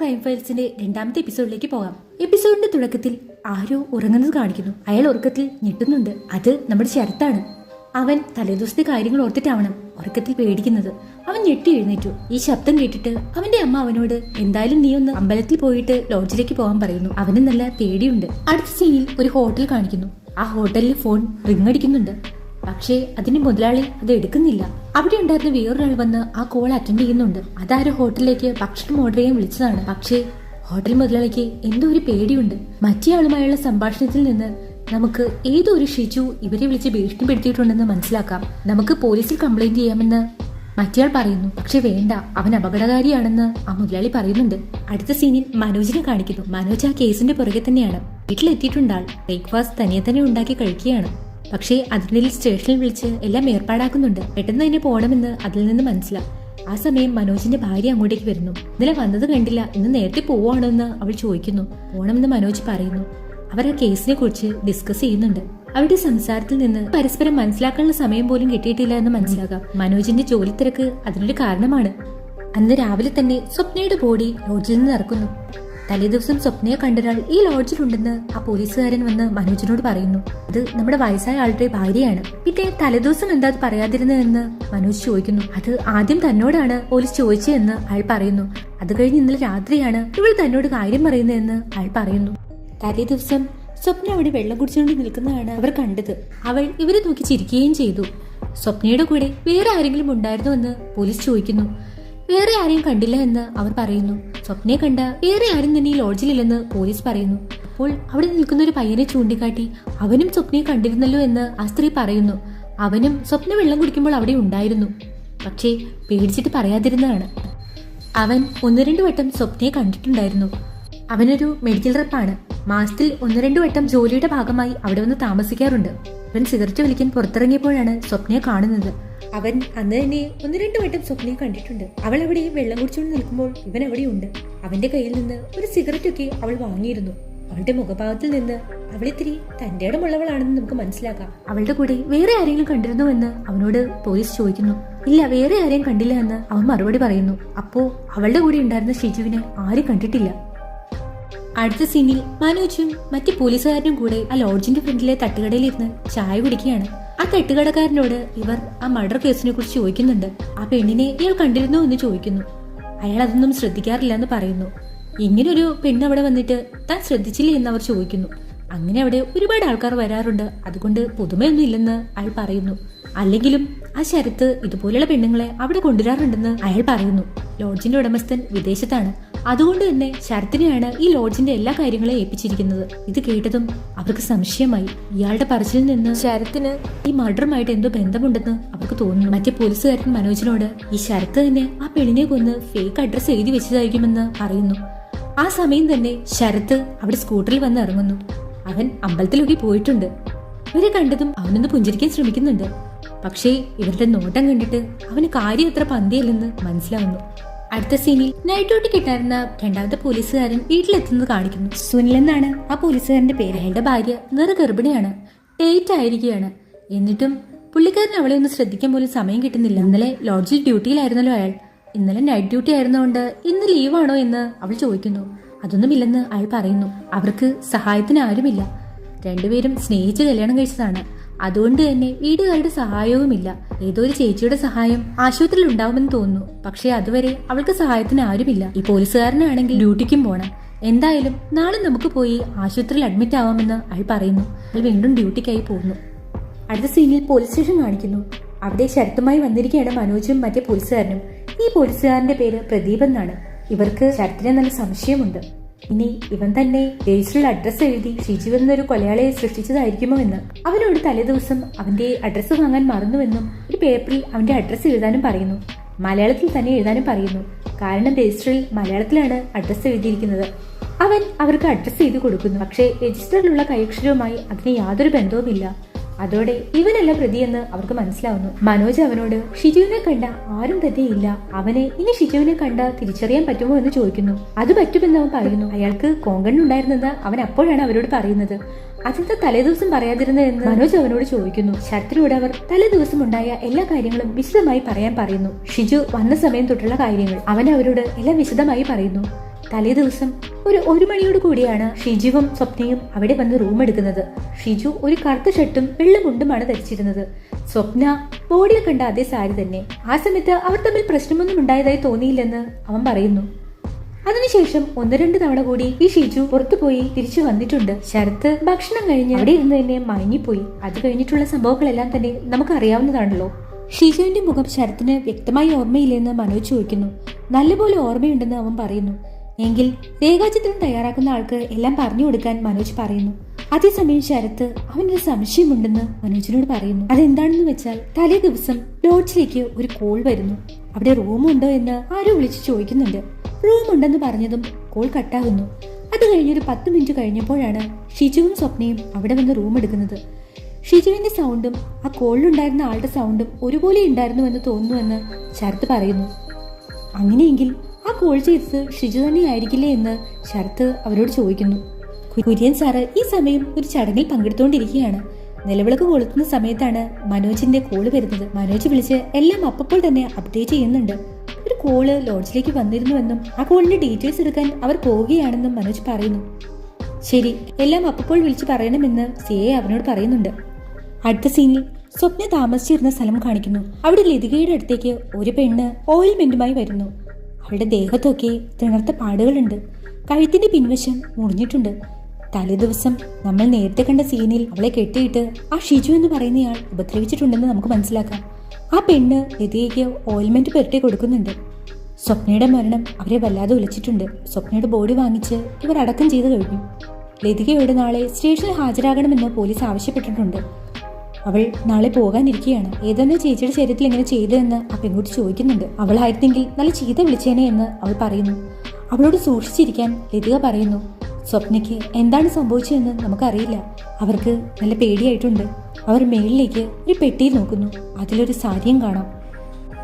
Crime ഫയൽസിന്റെ രണ്ടാമത്തെ എപ്പിസോഡിലേക്ക് പോകാം. എപ്പിസോഡിന്റെ തുടക്കത്തിൽ ആരോ ഉറങ്ങുന്നത് കാണിക്കുന്നു. അയാൾ ഉറക്കത്തിൽ ഞെട്ടുന്നുണ്ട്. അത് നമ്മുടെ ശരത്താണ്. അവൻ തലേദിവസത്തെ കാര്യങ്ങൾ ഓർത്തിട്ടാവണം ഉറക്കത്തിൽ പേടിക്കുന്നത്. അവൻ ഞെട്ടി എഴുന്നേറ്റു. ഈ ശബ്ദം കേട്ടിട്ട് അവന്റെ അമ്മ അവനോട് എന്തായാലും നീ ഒന്ന് അമ്പലത്തിൽ പോയിട്ട് ലോഡ്ജിലേക്ക് പോകാൻ പറയുന്നു. അവന് നല്ല പേടിയുണ്ട്. അടുത്ത സീനിൽ ഒരു ഹോട്ടൽ കാണിക്കുന്നു. ആ ഹോട്ടലിൽ ഫോൺ റിങ് അടിക്കുന്നുണ്ട്. പക്ഷേ അതിന് മുതലാളി അത് എടുക്കുന്നില്ല. അവിടെ ഉണ്ടായിരുന്ന വേറൊരാൾ വന്ന് ആ കോൾ അറ്റൻഡ് ചെയ്യുന്നുണ്ട്. അതാരോ ഹോട്ടലിലേക്ക് ഭക്ഷണം ഓർഡർ ചെയ്യാൻ വിളിച്ചതാണ്. പക്ഷേ ഹോട്ടൽ മുതലാളിക്ക് എന്തോ ഒരു പേടിയുണ്ട്. മറ്റേ ആളുമായുള്ള സംഭാഷണത്തിൽ നിന്ന് നമുക്ക് ഏതോ ഒരു ഷിജു ഇവരെ വിളിച്ച് ഭീഷണിപ്പെടുത്തിയിട്ടുണ്ടെന്ന് മനസ്സിലാക്കാം. നമുക്ക് പോലീസിൽ കംപ്ലൈന്റ് ചെയ്യാമെന്ന് മറ്റേയാൾ പറയുന്നു. പക്ഷെ വേണ്ട അവൻ അപകടകാരിയാണെന്ന് ആ മുതലാളി പറയുന്നുണ്ട്. അടുത്ത സീനിൽ മനോജിനെ കാണിക്കുന്നു. മനോജ് ആ കേസിന്റെ പുറകെ തന്നെയാണ്. വീട്ടിലെത്തിയിട്ടുണ്ടാൾ. ബ്രേക്ക്ഫാസ്റ്റ് തനിയെ തന്നെ ഉണ്ടാക്കി കഴിക്കുകയാണ്. പക്ഷേ അതിനിടയിൽ സ്റ്റേഷനിൽ വിളിച്ച് എല്ലാം ഏർപ്പാടാക്കുന്നുണ്ട്. പെട്ടെന്ന് തന്നെ പോകണമെന്ന് അതിൽ നിന്ന് മനസ്സിലാവും ആ സമയം മനോജിന്റെ ഭാര്യ അങ്ങോട്ടേക്ക് വരുന്നു. ഇന്നലെ വന്നത് കണ്ടില്ല. ഇന്ന് നേരത്തെ പോവാണോ എന്ന് അവൾ ചോദിക്കുന്നു. പോണമെന്ന് മനോജ് പറയുന്നു. അവർ ആ കേസിനെ കുറിച്ച് ഡിസ്കസ് ചെയ്യുന്നുണ്ട്. അവരുടെ സംസാരത്തിൽ നിന്ന് പരസ്പരം മനസ്സിലാക്കാനുള്ള സമയം പോലും കിട്ടിയിട്ടില്ല എന്ന് മനസ്സിലാകാം. മനോജിന്റെ ജോലി തിരക്ക് അതിനൊരു കാരണമാണ്. അന്ന് രാവിലെ തന്നെ സ്വപ്നയുടെ ബോഡി ലോഡ്ജിൽ നിന്ന് ഇറക്കുന്നു. തലേദിവസം സ്വപ്നയെ കണ്ടൊരാൾ ഈ ലോഡ്ജിലുണ്ടെന്ന് ആ പോലീസുകാരൻ വന്ന് മനോജിനോട് പറയുന്നു. അത് നമ്മുടെ വയസ്സായ ആളുടെ ഭാര്യയാണ്. പിന്നെ തലേദിവസം എന്താ അത് പറയാതിരുന്നതെന്ന് മനോജ് ചോദിക്കുന്നു. അത് ആദ്യം തന്നോടാണ് പോലീസ് ചോദിച്ചതെന്ന് അയാൾ പറയുന്നു. അത് കഴിഞ്ഞ് ഇന്നലെ രാത്രിയാണ് ഇവൾ തന്നോട് കാര്യം പറയുന്നതെന്ന് അയാൾ പറയുന്നു. തലേ ദിവസം സ്വപ്ന അവിടെ വെള്ളം കുടിച്ചുകൊണ്ട് നിൽക്കുന്നതാണ് അവർ കണ്ടത്. അവൾ ഇവരെ നോക്കി ചിരിക്കുകയും ചെയ്തു. സ്വപ്നയുടെ കൂടെ വേറെ ആരെങ്കിലും ഉണ്ടായിരുന്നോ എന്ന് പോലീസ് ചോദിക്കുന്നു. വേറെ ആരെയും കണ്ടില്ല എന്ന് അവർ പറയുന്നു. സ്വപ്നയെ കണ്ട വേറെ ആരും തന്നെ ഈ ലോഡ്ജിലില്ലെന്ന് പോലീസ് പറയുന്നു. അപ്പോൾ അവിടെ നിൽക്കുന്ന ഒരു പയ്യനെ ചൂണ്ടിക്കാട്ടി അവനും സ്വപ്നയെ കണ്ടിരുന്നല്ലോ എന്ന് ആ സ്ത്രീ പറയുന്നു. അവനും സ്വപ്ന വെള്ളം കുടിക്കുമ്പോൾ അവിടെ ഉണ്ടായിരുന്നു. പക്ഷേ പേടിച്ചിട്ട് പറയാതിരുന്നതാണ്. അവൻ ഒന്ന് രണ്ട് വട്ടം സ്വപ്നയെ കണ്ടിട്ടുണ്ടായിരുന്നു. അവനൊരു മെഡിക്കൽ റെപ്പാണ്. മാസത്തിൽ ഒന്ന് രണ്ട് വട്ടം ജോലിയുടെ ഭാഗമായി അവിടെ വന്ന് താമസിക്കാറുണ്ട്. അവൻ സിഗരറ്റ് വലിക്കാൻ പുറത്തിറങ്ങിയപ്പോഴാണ് സ്വപ്നയെ കാണുന്നത്. അവൻ അന്ന് തന്നെ ഒന്ന് രണ്ട് വട്ടം സ്വപ്നയെ കണ്ടിട്ടുണ്ട്. അവൾ അവിടെ വെള്ളം കുടിച്ചുകൊണ്ട് നിൽക്കുമ്പോൾ ഇവൻ അവിടെയുണ്ട്. അവന്റെ കയ്യിൽ നിന്ന് ഒരു സിഗരറ്റ് ഒക്കെ അവൾ വാങ്ങിയിരുന്നു. അവളുടെ മുഖഭാവത്തിൽ നിന്ന് അവൾ ഇത്തിരി തന്റെ ഇടമുള്ളവളാണെന്ന് നമുക്ക് മനസ്സിലാക്കാം. അവളുടെ കൂടെ വേറെ ആരെങ്കിലും കണ്ടിരുന്നു എന്ന് അവനോട് പോലീസ് ചോദിക്കുന്നു. ഇല്ല വേറെ ആരെയും കണ്ടില്ല എന്ന് അവൻ മറുപടി പറയുന്നു. അപ്പോ അവളുടെ കൂടെ ഉണ്ടായിരുന്ന ഷിജുവിനെ ആരും കണ്ടിട്ടില്ല. അടുത്ത സീനിൽ മനോജും മറ്റു പോലീസുകാരനും കൂടെ ആ ലോഡ്ജിന്റെ ഫ്രണ്ടിലെ തട്ടുകടയിൽ ഇരുന്ന് ചായ കുടിക്കുകയാണ്. ആ കെട്ടുകടക്കാരനോട് ഇവർ ആ മർഡർ കേസിനെ കുറിച്ച് ചോദിക്കുന്നുണ്ട്. ആ പെണ്ണിനെ ഇയാൾ കണ്ടിരുന്നു എന്ന് ചോദിക്കുന്നു. അയാൾ അതൊന്നും ശ്രദ്ധിക്കാറില്ല എന്ന് പറയുന്നു. ഇങ്ങനൊരു പെണ്ണ് അവിടെ വന്നിട്ട് താൻ ശ്രദ്ധിച്ചില്ലേ എന്ന് അവർ ചോദിക്കുന്നു. അങ്ങനെ അവിടെ ഒരുപാട് ആൾക്കാർ വരാറുണ്ട്. അതുകൊണ്ട് പുതുമയൊന്നും ഇല്ലെന്ന് അയാൾ പറയുന്നു. അല്ലെങ്കിലും ആ ശരത്ത് ഇതുപോലെയുള്ള പെണ്ണുങ്ങളെ അവിടെ കൊണ്ടുവരാറുണ്ടെന്ന് അയാൾ പറയുന്നു. ലോഡ്ജിന്റെ ഉടമസ്ഥൻ വിദേശത്താണ്. അതുകൊണ്ട് തന്നെ ശരത്തിനെയാണ് ഈ ലോഡ്ജിന്റെ എല്ലാ കാര്യങ്ങളും ഏൽപ്പിച്ചിരിക്കുന്നത്. ഇത് കേട്ടതും അവർക്ക് സംശയമായി. ഇയാളുടെ പറച്ചിൽ നിന്ന് ശരത്തിന് ഈ മർഡറുമായിട്ട് എന്തോ ബന്ധമുണ്ടെന്ന് അവർക്ക് തോന്നുന്നു. മറ്റേ പോലീസുകാരൻ മനോജിനോട് ഈ ശരത്ത് തന്നെ ആ പെണ്ണിനെ കൊന്ന് ഫേക്ക് അഡ്രസ് എഴുതി വെച്ചതായിരിക്കുമെന്ന് പറയുന്നു. ആ സമയം തന്നെ ശരത്ത് അവിടെ സ്കൂട്ടറിൽ വന്ന് ഇറങ്ങുന്നു. അവൻ അമ്പലത്തിലൊക്കെ പോയിട്ടുണ്ട്. ഇവരെ കണ്ടതും അവനൊന്ന് പുഞ്ചിരിക്കാൻ ശ്രമിക്കുന്നുണ്ട്. പക്ഷേ ഇവരുടെ നോട്ടം കണ്ടിട്ട് അവന് കാര്യം അത്ര പന്തിയല്ലെന്ന് മനസ്സിലാവുന്നു. അടുത്ത സീനിൽ നൈറ്റ് ഡ്യൂട്ടി കിട്ടായിരുന്ന രണ്ടാമത്തെ പോലീസുകാരൻ വീട്ടിലെത്തുന്നത് കാണിക്കുന്നു. സുനിൽ എന്നാണ് ആ പോലീസുകാരന്റെ പേര്. അയാളുടെ ഭാര്യ നിറ ഗർഭിണിയാണ് ഡേറ്റ് ആയിരിക്കുകയാണ്. എന്നിട്ടും പുള്ളിക്കാരൻ അവളെ ഒന്ന് ശ്രദ്ധിക്കാൻ പോലും സമയം കിട്ടുന്നില്ല. ഇന്നലെ ലോഡ്ജിൽ ഡ്യൂട്ടിയിലായിരുന്നല്ലോ അയാൾ. ഇന്നലെ നൈറ്റ് ഡ്യൂട്ടി ആയിരുന്നതുകൊണ്ട് ഇന്ന് ലീവാണോ എന്ന് അവൾ ചോദിക്കുന്നു. അതൊന്നുമില്ലെന്ന് അയാൾ പറയുന്നു. അവർക്ക് സഹായത്തിന് ആരുമില്ല. രണ്ടുപേരും സ്നേഹിച്ച് കല്യാണം കഴിച്ചതാണ്. അതുകൊണ്ട് തന്നെ വീടുകാരുടെ സഹായവുമില്ല. ഏതോ ഒരു ചേച്ചിയുടെ സഹായം ആശുപത്രിയിൽ ഉണ്ടാവുമെന്ന് തോന്നുന്നു. പക്ഷേ അതുവരെ അവൾക്ക് സഹായത്തിന് ആരുമില്ല. ഈ പോലീസുകാരനാണെങ്കിൽ ഡ്യൂട്ടിക്കും പോണം. എന്തായാലും നാളെ നമുക്ക് പോയി ആശുപത്രിയിൽ അഡ്മിറ്റ് ആവാമെന്ന് അയാൾ പറയുന്നു. അയാൾ വീണ്ടും ഡ്യൂട്ടിക്കായി പോകുന്നു. അടുത്ത സീനിൽ പോലീസ് സ്റ്റേഷൻ കാണിക്കുന്നു. അവിടെ ശരത്തുമായി വന്നിരിക്കുകയാണ് മനോജും മറ്റേ പോലീസുകാരനും ഈ പോലീസുകാരന്റെ പേര് പ്രദീപ് എന്നാണ്. ഇവർക്ക് ശരത്തിനെ നല്ല സംശയമുണ്ട്. ഇനി ഇവൻ തന്നെ രജിസ്റ്ററിൽ അഡ്രസ്സ് എഴുതി ഷിജു എന്നൊരു കൊലയാളിയെ സൃഷ്ടിച്ചതായിരിക്കുമോ എന്ന് അവനോട് തലേദിവസം അവന്റെ അഡ്രസ്സ് വാങ്ങാൻ മറന്നുവെന്നും ഒരു പേപ്പറിൽ അവന്റെ അഡ്രസ്സ് എഴുതാനും പറയുന്നു. മലയാളത്തിൽ തന്നെ എഴുതാനും പറയുന്നു. കാരണം രജിസ്റ്ററിൽ മലയാളത്തിലാണ് അഡ്രസ്സ് എഴുതിയിരിക്കുന്നത്. അവൻ അവർക്ക് അഡ്രസ്സ് ചെയ്ത് കൊടുക്കുന്നു. പക്ഷേ രജിസ്റ്ററിലുള്ള കൈക്ഷരവുമായി അതിന് യാതൊരു ബന്ധവുമില്ല. അതോടെ ഇവനല്ല പ്രതിയെന്ന് അവർക്ക് മനസ്സിലാവുന്നു. മനോജ് അവനോട് ഷിജുവിനെ കണ്ട ആരും പ്രതിയില്ല. അവനെ ഇനി ഷിജുവിനെ കണ്ട തിരിച്ചറിയാൻ പറ്റുമോ എന്ന് ചോദിക്കുന്നു. അത് പറ്റുമെന്ന് അവൻ പറയുന്നു. അയാൾക്ക് കോങ്കണ്ണുണ്ടായിരുന്നത് അവൻ അപ്പോഴാണ് അവരോട് പറയുന്നത്. അതിന്റെ തലേദിവസം പറയാതിരുന്നത് എന്ന് മനോജ് അവനോട് ചോദിക്കുന്നു. ശത്രുവോട് അവർ തലേദിവസം ഉണ്ടായ എല്ലാ കാര്യങ്ങളും വിശദമായി പറയാൻ പറയുന്നു. ഷിജു വന്ന സമയം തൊട്ടുള്ള കാര്യങ്ങൾ. അവൻ അവരോട് എല്ലാം വിശദമായി പറയുന്നു. തലേ ദിവസം ഒരു ഒരു മണിയോട് കൂടിയാണ് ഷിജുവും സ്വപ്നയും അവിടെ വന്ന് റൂം എടുക്കുന്നത്. ഷിജു ഒരു കറുത്ത ഷർട്ടും വെള്ള മുണ്ടുമാണ് ധരിച്ചിരുന്നത്. സ്വപ്ന ബോഡിയിൽ കണ്ട അതേ സാരി തന്നെ. ആ സമയത്ത് അവർ തമ്മിൽ പ്രശ്നമൊന്നും ഉണ്ടായതായി തോന്നിയില്ലെന്ന് അവൻ പറയുന്നു. അതിനുശേഷം ഒന്ന് രണ്ട് തവണ കൂടി ഈ ഷിജു പുറത്തുപോയി തിരിച്ചു വന്നിട്ടുണ്ട്. ശരത്ത് ഭക്ഷണം കഴിഞ്ഞ് അവിടെ ഇരുന്ന് തന്നെ മയങ്ങിപ്പോയി. അത് കഴിഞ്ഞിട്ടുള്ള സംഭവങ്ങളെല്ലാം തന്നെ നമുക്ക് അറിയാവുന്നതാണല്ലോ ഷിജുവിന്റെ മുഖം ശരത്തിന് വ്യക്തമായി ഓർമ്മയില്ലെന്ന് മനോജ് ചോദിക്കുന്നു. നല്ലപോലെ ഓർമ്മയുണ്ടെന്ന് അവൻ പറയുന്നു. എങ്കിൽ രേഖാചിത്രം തയ്യാറാക്കുന്ന ആൾക്ക് എല്ലാം പറഞ്ഞു കൊടുക്കാൻ മനോജ് പറയുന്നു. അതേസമയം ശരത്ത് അവനൊരു സംശയമുണ്ടെന്ന് മനോജിനോട് പറയുന്നു. അതെന്താണെന്ന് വെച്ചാൽ തലേ ദിവസം ലോഡ്ജിലേക്ക് ഒരു കോൾ വരുന്നു. അവിടെ റൂമുണ്ടോ എന്ന് ആരോ വിളിച്ച് ചോദിക്കുന്നുണ്ട്. റൂം ഉണ്ടെന്ന് പറഞ്ഞതും കോൾ കട്ടാകുന്നു. അത് കഴിഞ്ഞൊരു പത്ത് മിനിറ്റ് കഴിഞ്ഞപ്പോഴാണ് ഷിജുവും സ്വപ്നയും അവിടെ വന്ന് റൂം എടുക്കുന്നത്. ഷിജുവിന്റെ സൗണ്ടും ആ കോളിലുണ്ടായിരുന്ന ആളുടെ സൗണ്ടും ഒരുപോലെ ഉണ്ടായിരുന്നുവെന്ന് തോന്നുന്നുവെന്ന് ശരത്ത് പറയുന്നു. അങ്ങനെയെങ്കിൽ കോൾ ചെയ്തത് ഷിജു തന്നെയായിരിക്കില്ലേ എന്ന് ശരത്ത് അവരോട് ചോദിക്കുന്നു. കുര്യൻ സാറ് ഈ സമയം ഒരു ചടങ്ങിൽ പങ്കെടുത്തുകൊണ്ടിരിക്കുകയാണ്. നിലവിളക്ക് കൊളുത്തുന്ന സമയത്താണ് മനോജിന്റെ കോൾ വരുന്നത്. മനോജ് വിളിച്ച് എല്ലാം അപ്പപ്പോൾ തന്നെ അപ്ഡേറ്റ് ചെയ്യുന്നുണ്ട്. ഒരു കോൾ ലോഡ്ജിലേക്ക് വന്നിരുന്നുവെന്നും ആ കോളിന്റെ ഡീറ്റെയിൽസ് എടുക്കാൻ അവർ പോവുകയാണെന്നും മനോജ് പറയുന്നു. ശരി എല്ലാം അപ്പപ്പോൾ വിളിച്ച് പറയണമെന്ന് സി എ അവനോട് പറയുന്നുണ്ട്. അടുത്ത സീനിൽ സ്വപ്ന താമസിച്ചിരുന്ന സ്ഥലം കാണിക്കുന്നു. അവിടെ ലതികയുടെ അടുത്തേക്ക് ഒരു പെണ്ണ് ഓയിൽമെന്റുമായി വരുന്നു. അവളുടെ ദേഹത്തൊക്കെ തിണർത്ത പാടുകളുണ്ട്. കഴുത്തിന്റെ പിൻവശം മുറിഞ്ഞിട്ടുണ്ട്. തലേദിവസം നമ്മൾ നേരത്തെ കണ്ട സീനിൽ അവളെ കെട്ടിയിട്ട് ആ ഷിജു എന്ന് പറയുന്നയാൾ ഉപദ്രവിച്ചിട്ടുണ്ടെന്ന് നമുക്ക് മനസ്സിലാക്കാം. ആ പെണ്ണ് ലതികയ്ക്ക് ഓയിൽമെന്റ് പുരട്ടി കൊടുക്കുന്നുണ്ട്. സ്വപ്നയുടെ മരണം അവരെ വല്ലാതെ ഉലച്ചിട്ടുണ്ട്. സ്വപ്നയുടെ ബോഡി വാങ്ങിച്ച് ഇവർ അടക്കം ചെയ്തു കഴിഞ്ഞു. ലതികയോട് നാളെ സ്റ്റേഷനിൽ ഹാജരാകണമെന്ന് പോലീസ് ആവശ്യപ്പെട്ടിട്ടുണ്ട്. അവൾ നാളെ പോകാനിരിക്കുകയാണ് ഏതെന്നോ ചേച്ചിയുടെ ശരീരത്തിൽ എങ്ങനെ ചെയ്തതെന്ന് ആ പെൺകുട്ടി ചോദിക്കുന്നുണ്ട്. അവളായിരുന്നെങ്കിൽ നല്ല ചീത വിളിച്ചേനെ എന്ന് അവൾ പറയുന്നു. അവളോട് സൂക്ഷിച്ചിരിക്കാൻ ലതിക പറയുന്നു സ്വപ്നയ്ക്ക് എന്താണ് സംഭവിച്ചതെന്ന് നമുക്കറിയില്ല. അവർക്ക് നല്ല പേടിയായിട്ടുണ്ട്. അവർ മേളിലേക്ക് ഒരു പെട്ടിയിൽ നോക്കുന്നു. അതിലൊരു സാരിയും കാണാം.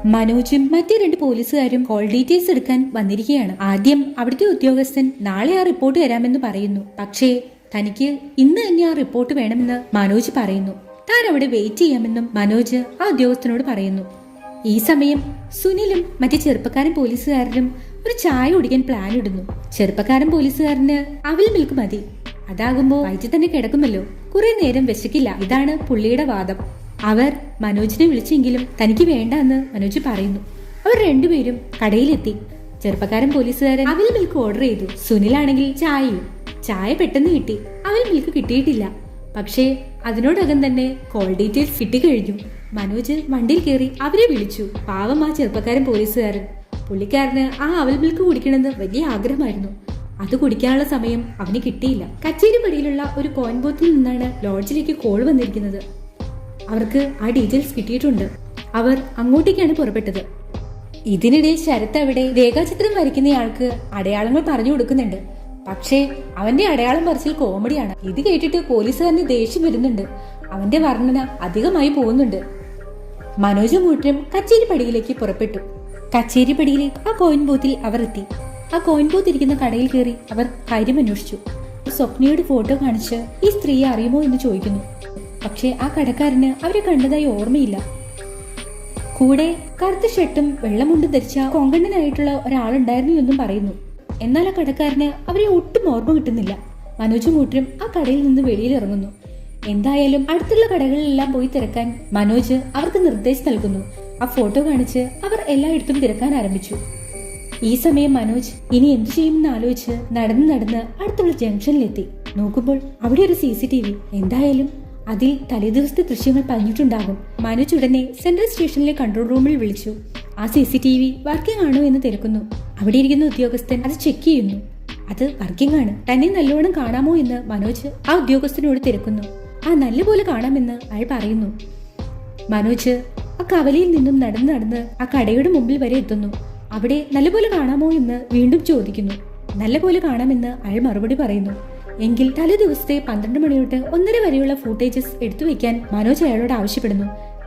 മനോജും മറ്റു രണ്ട് പോലീസുകാരും കോൾ ഡീറ്റെയിൽസ് എടുക്കാൻ വന്നിരിക്കുകയാണ്. ആദ്യം അവിടുത്തെ ഉദ്യോഗസ്ഥൻ നാളെ ആ റിപ്പോർട്ട് തരാമെന്ന് പറയുന്നു. പക്ഷേ തനിക്ക് ഇന്ന് തന്നെ ആ റിപ്പോർട്ട് വേണമെന്ന് മനോജ് പറയുന്നു. താൻ അവിടെ വെയിറ്റ് ചെയ്യാമെന്നും മനോജ് ആ ഉദ്യോഗസ്ഥനോട് പറയുന്നു. ഈ സമയം സുനിലും മറ്റു ചെറുപ്പക്കാരൻ പോലീസുകാരനും ഒരു ചായ കുടിക്കാൻ പ്ലാൻ ഇടുന്നു. ചെറുപ്പക്കാരൻ പോലീസുകാരന് അവൽ മിൽക്ക് മതി. അതാകുമ്പോ വയറ്റിൽ തന്നെ കിടക്കുമല്ലോ കുറെ നേരം വിശക്കില്ല. ഇതാണ് പുള്ളിയുടെ വാദം. അവർ മനോജിനെ വിളിച്ചെങ്കിലും തനിക്ക് വേണ്ട എന്ന് മനോജ് പറയുന്നു. അവർ രണ്ടുപേരും കടയിലെത്തി. ചെറുപ്പക്കാരൻ പോലീസുകാരൻ അവൽ മിൽക്ക് ഓർഡർ ചെയ്തു. സുനിലാണെങ്കിൽ ചായയും. ചായ പെട്ടെന്ന് കിട്ടി. അവൽ മിൽക്ക് കിട്ടിയിട്ടില്ല. പക്ഷേ അതിനോടകം തന്നെ കോൾ ഡീറ്റെയിൽസ് കിട്ടിക്കഴിഞ്ഞു മനോജ് വണ്ടിയിൽ കയറി അവരെ വിളിച്ചു. പാവം ആ ചെറുപ്പക്കാരൻ പോലീസുകാരൻ. പുള്ളിക്കാരന് ആ അവൽ മിൽക്ക് കുടിക്കണമെന്ന് വലിയ ആഗ്രഹമായിരുന്നു. അത് കുടിക്കാനുള്ള സമയം അവന് കിട്ടിയില്ല. കച്ചേരി കച്ചേരിപ്പടിയിലുള്ള ഒരു കോയിൻ ബോത്തിൽ നിന്നാണ് ലോഡ്ജിലേക്ക് കോൾ വന്നിരിക്കുന്നത്. അവർക്ക് ആ ഡീറ്റെയിൽസ് കിട്ടിയിട്ടുണ്ട്. അവർ അങ്ങോട്ടേക്കാണ് പുറപ്പെട്ടത്. ഇതിനിടെ ശരത്ത് അവിടെ രേഖാചിത്രം വരയ്ക്കുന്നയാൾക്ക് അടയാളങ്ങൾ പറഞ്ഞു കൊടുക്കുന്നുണ്ട്. പക്ഷേ അവന്റെ അടയാളം പറിച്ചിൽ കോമഡിയാണ്. ഇത് കേട്ടിട്ട് പോലീസ് തന്നെ ദേഷ്യം വരുന്നുണ്ട്. അവന്റെ വർണന അധികമായി പോകുന്നുണ്ട്. മനോജ് മൂട്ടരും കച്ചേരിപ്പടിയിലേക്ക് പുറപ്പെട്ടു. കച്ചേരിപ്പടിയിലെ ആ കോയിൻ ബൂത്തിൽ അവർ എത്തി. ആ കോയിൻ ബൂത്ത് ഇരിക്കുന്ന കടയിൽ കയറി അവർ കാര്യം അന്വേഷിച്ചു. സ്വപ്നയുടെ ഫോട്ടോ കാണിച്ച് ഈ സ്ത്രീയെ അറിയുമോ എന്ന് ചോദിക്കുന്നു. പക്ഷേ ആ കടക്കാരന് അവരെ കണ്ടതായി ഓർമ്മയില്ല. കൂടെ കറുത്ത ഷർട്ടും വെള്ളമുണ്ടും ധരിച്ച കൊങ്കണ്ണനായിട്ടുള്ള ഒരാളുണ്ടായിരുന്നു എന്നും പറയുന്നു. എന്നാൽ ആ കടക്കാരന് അവരെ ഒട്ടും ഓർമ്മ കിട്ടുന്നില്ല. മനോജും കൂട്ടരും ആ കടയിൽ നിന്ന് വെളിയിലിറങ്ങുന്നു എന്തായാലും അടുത്തുള്ള കടകളിലെല്ലാം പോയി തിരക്കാൻ മനോജ് അവർക്ക് നിർദ്ദേശം നൽകുന്നു. ആ ഫോട്ടോ കാണിച്ച് അവർ എല്ലായിടത്തും തിരക്കാൻ ആരംഭിച്ചു. ഈ സമയം മനോജ് ഇനി എന്തു ചെയ്യുമെന്ന് ആലോചിച്ച് നടന്ന് നടന്ന് അടുത്തുള്ള ജംഗ്ഷനിലെത്തി. നോക്കുമ്പോൾ അവിടെ ഒരു സി സി ടി വി. എന്തായാലും അതിൽ തലേദിവസത്തെ ദൃശ്യങ്ങൾ പതിഞ്ഞിട്ടുണ്ടാകും. മനോജ് ഉടനെ സെൻട്രൽ സ്റ്റേഷനിലെ കൺട്രോൾ റൂമിൽ വിളിച്ചു. ആ C C T V working ആണോ എന്ന് തിരക്കുന്നു. അവിടെ ഇരിക്കുന്ന ഉദ്യോഗസ്ഥൻ അത് ചെക്ക് ചെയ്യുന്നു. അത് വർക്കിംഗ് ആണ്. തന്നെ നല്ലോണം കാണാമോ എന്ന് മനോജ് ആ ഉദ്യോഗസ്ഥനോട് തിരക്കുന്നു. ആ നല്ലപോലെ കാണാമെന്ന് അയാൾ പറയുന്നു. മനോജ് ആ കവലയിൽ നിന്നും നടന്ന് നടന്ന് ആ കടയുടെ മുമ്പിൽ വരെ എത്തുന്നു. അവിടെ നല്ലപോലെ കാണാമോ എന്ന് വീണ്ടും ചോദിക്കുന്നു. നല്ലപോലെ കാണാമെന്ന് അയാൾ മറുപടി പറയുന്നു. എങ്കിൽ തലേ ദിവസത്തെ പന്ത്രണ്ട് മണി തൊട്ട് ഒന്നര വരെയുള്ള ഫൂട്ടേജസ് എടുത്തു വെക്കാൻ മനോജ് അയാളോട് ആവശ്യപ്പെടുന്നു.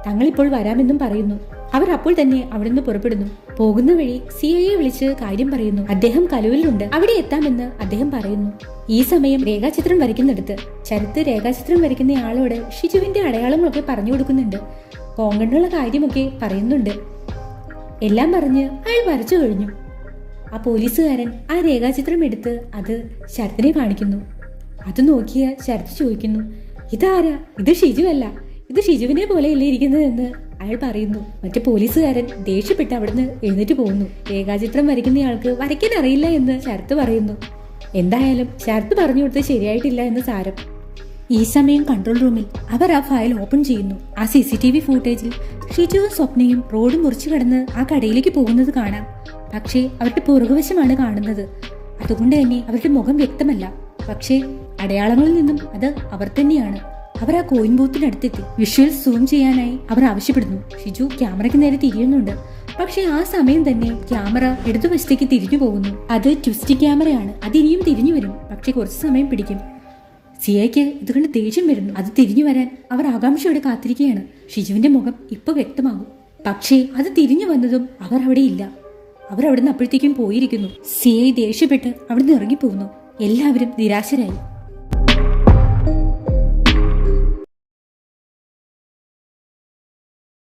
തങ്ങൾ ഇപ്പോൾ വരാമെന്നും പറയുന്നു. അവർ അപ്പോൾ തന്നെ അവിടുന്ന് പുറപ്പെടുന്നു. പോകുന്ന വഴി സി ഐയെ വിളിച്ച് കാര്യം പറയുന്നു. അദ്ദേഹം കലൂരിലുണ്ട്. അവിടെ എത്താമെന്ന് അദ്ദേഹം പറയുന്നു. ഈ സമയം രേഖാചിത്രം വരയ്ക്കുന്നിടത്ത് ശരത്ത് രേഖാചിത്രം വരയ്ക്കുന്ന ആളോട് ഷിജുവിന്റെ അടയാളങ്ങളൊക്കെ പറഞ്ഞു കൊടുക്കുന്നുണ്ട്. കോങ്കണ്ണുള്ള കാര്യമൊക്കെ പറയുന്നുണ്ട്. എല്ലാം പറഞ്ഞ് അയാൾ വരച്ചു കഴിഞ്ഞു. ആ പോലീസുകാരൻ ആ രേഖാചിത്രം എടുത്ത് അത് ശരത്തിനെ കാണിക്കുന്നു. അത് നോക്കിയ ശരത്ത് ചോദിക്കുന്നു ഇതാരാ? ഇത് ഷിജുവല്ല ഇത് ഷിജുവിനെ പോലെയല്ലേ ഇരിക്കുന്നതെന്ന് അയാൾ പറയുന്നു മറ്റു പോലീസുകാരൻ ദേഷ്യപ്പെട്ട് അവിടുന്ന് എഴുന്നേറ്റ് പോകുന്നു. രേഖാചിത്രം വരയ്ക്കുന്നയാൾക്ക് വരയ്ക്കാൻ അറിയില്ല എന്ന് ശരത്ത് പറയുന്നു. എന്തായാലും ശരത്ത് പറഞ്ഞു കൊടുത്തത് ശരിയായിട്ടില്ല എന്ന് സാരം. ഈ സമയം കൺട്രോൾ റൂമിൽ അവർ ആ ഫയൽ ഓപ്പൺ ചെയ്യുന്നു. ആ സി സി ടി വി ഫൂട്ടേജിൽ ഷിജുവും സ്വപ്നയും റോഡ് മുറിച്ചു കടന്ന് ആ കടയിലേക്ക് പോകുന്നത് കാണാം. പക്ഷേ അവരുടെ പുറകുവശമാണ് കാണുന്നത്. അതുകൊണ്ട് തന്നെ അവരുടെ മുഖം വ്യക്തമല്ല. പക്ഷേ അടയാളങ്ങളിൽ നിന്നും അത് അവർ തന്നെയാണ്. അവർ ആ കോയിൻ ബൂത്തിനടുത്തെത്തി വിഷ്വൽ സൂം ചെയ്യാനായി അവർ ആവശ്യപ്പെടുന്നു. ഷിജു ക്യാമറയ്ക്ക് നേരെ തിരിയുന്നുണ്ട്. പക്ഷേ ആ സമയം തന്നെ ക്യാമറ ഇടതുവശത്തേക്ക് തിരിഞ്ഞു പോകുന്നു. അത് ട്വിസ്റ്റ് ക്യാമറയാണ്. അത് ഇനിയും തിരിഞ്ഞു വരും. പക്ഷേ കുറച്ച് സമയം പിടിക്കും. സിയയ്ക്ക് ഇതുകൊണ്ട് ദേഷ്യം വരുന്നു. അത് തിരിഞ്ഞു വരാൻ അവർ ആകാംക്ഷയോടെ കാത്തിരിക്കുകയാണ്. ഷിജുവിന്റെ മുഖം ഇപ്പൊ വ്യക്തമാകും. പക്ഷേ അത് തിരിഞ്ഞു വന്നതും അവർ അവിടെ ഇല്ല. അവർ അവിടെ നിന്ന് അപ്പോഴത്തേക്കും പോയിരിക്കുന്നു. സിയെ ദേഷ്യപ്പെട്ട് അവിടെ നിന്ന് ഇറങ്ങിപ്പോകുന്നു. എല്ലാവരും നിരാശരായി.